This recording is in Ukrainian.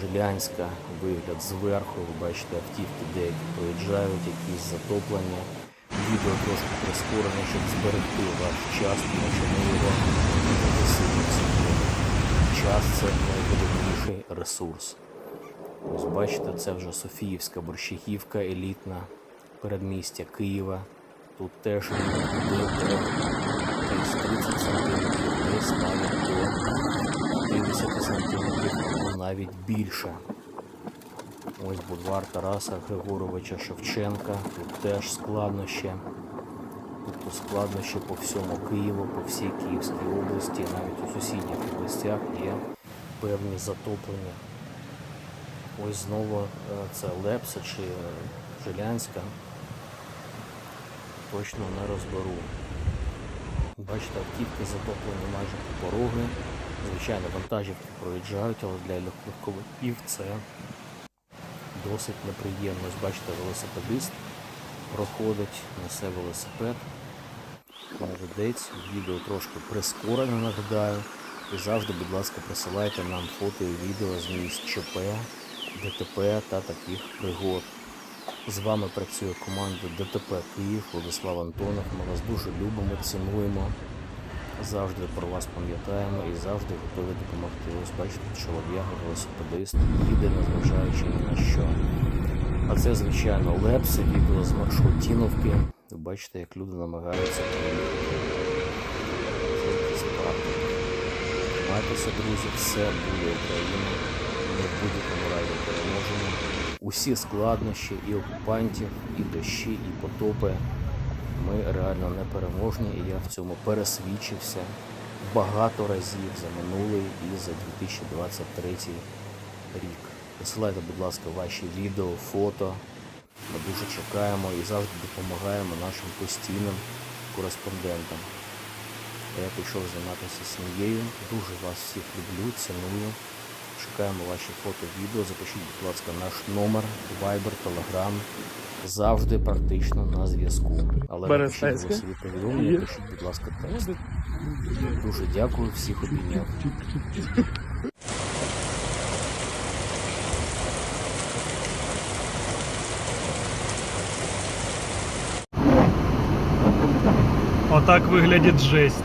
жилянська вигляд зверху. Ви бачите, автівки деякі проїжджають, якісь затоплення. Відео трошки прискорене, щоб зберегти ваш час, тому що ми його не. Час це найвидобніший ресурс. Ось бачите, це вже Софіївська борщагівка, елітна передмістя Києва. Тут теж десь 30 сантиметрів, десь навіть до 50 сантиметрів, або навіть більше. Ось бульвар Тараса Григоровича Шевченка. Тут теж складнощі. Тобто складнощі по всьому Києву, по всій Київській області, навіть у сусідніх областях є певні затоплення. Ось знову е, це Лепса чи е, Жилянська. Точно не розберу. Бачите, автівки затоплені майже по пороги. Звичайно, вантажівки проїжджають, але для легковиків це досить неприємно. Бачите, велосипедист проходить, несе велосипед. Молодець, відео трошки прискорене, нагадаю. І завжди, будь ласка, присилайте нам фото і відео з місць ЧП, ДТП та таких пригод. З вами працює команда ДТП Київ, Владислав Антонов. Ми вас дуже любимо, цінуємо. Завжди про вас пам'ятаємо і завжди готові допомогти. Ось бачите, чолов'яга, велосипедист, їде, незважаючи ні на що. А це, звичайно, лепси, відео з маршрутіновки. Ви бачите, як люди намагаються. Це прапор. Тримайтеся, друзі, все буде Україна. Ми в будь-якому разі переможемо. Усі складнощі і окупантів, і дощі, і потопи. Ми реально непереможні, і я в цьому пересвідчився багато разів за минулий і за 2023 рік. Присилайте, будь ласка, ваші відео, фото. Ми дуже чекаємо і завжди допомагаємо нашим постійним кореспондентам. Я пішов займатися сім'єю. Дуже вас всіх люблю, ціную. Чекаємо ваші фото, відео. Запишіть, будь ласка, наш номер, Viber, Telegram. Завжди практично на зв'язку. Але напишіть Берестецьке. голосові повідомлення, пишіть, будь ласка, текст. Дуже дякую, всіх обійняв. Отак виглядить жесть.